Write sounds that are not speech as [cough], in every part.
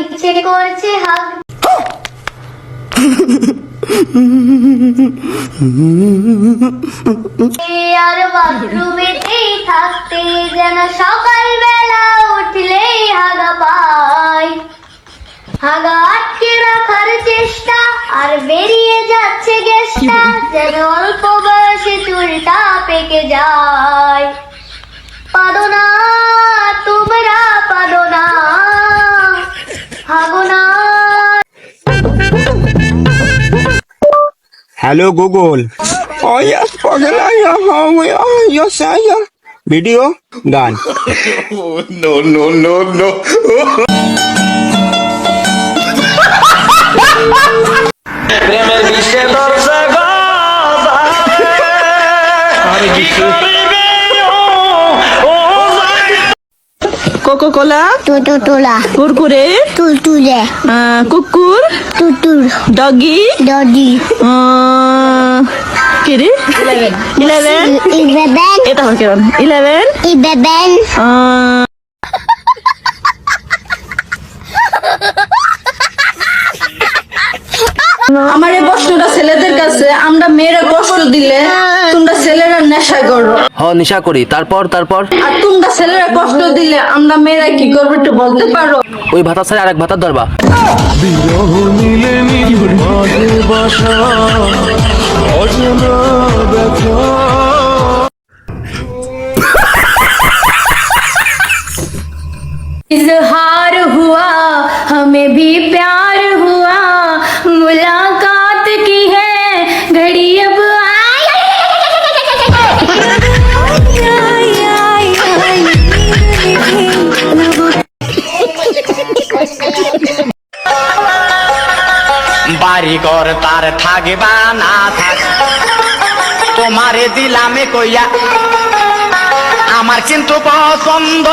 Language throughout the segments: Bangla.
ইচ্ছে করছে হাগ আর থাকতে যেন সকালবেলা উঠলেই হাগা পাই। হাগা আটকে রাখার চেষ্টা, আর বেরিয়ে যাচ্ছে গেস্টা যেন অল্প বয়সে চুলটা পেকে যায়। পাদো হ্যালো গুগল ভিডিও গান [laughs] প্রেমের বিশ্বে দরজা Coca Cola টোটোটোলা কুরকুরে তুলতুলে আহ, কুকুর তুতুর ডগি দদি কি রে? ইলেভেন। ইবেবেন এটা হল কেমন ইলেভেন? ইবেবেন আমার এই প্রশ্নটা ছেলেদের কাছে আমরা মেয়েরা কষ্ট দিলে নেশা করো। হ নেশা করি। তারপর তারপর? আর তোমরা ছেলেরা কষ্ট দিলে আমরা মেয়েরা কি করব একটু বলতে পারো? ওই ভাতা ছাড়া আরেক ভাতা ধরবা Is a heart বাড়ি ঘর তার থাকবা না থাক। তোমারে দিলামে কইয়া। আমার কিন্তু পছন্দ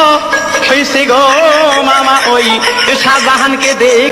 হয়েছে গো মামা, ওই শাহজাহানকে দেখ।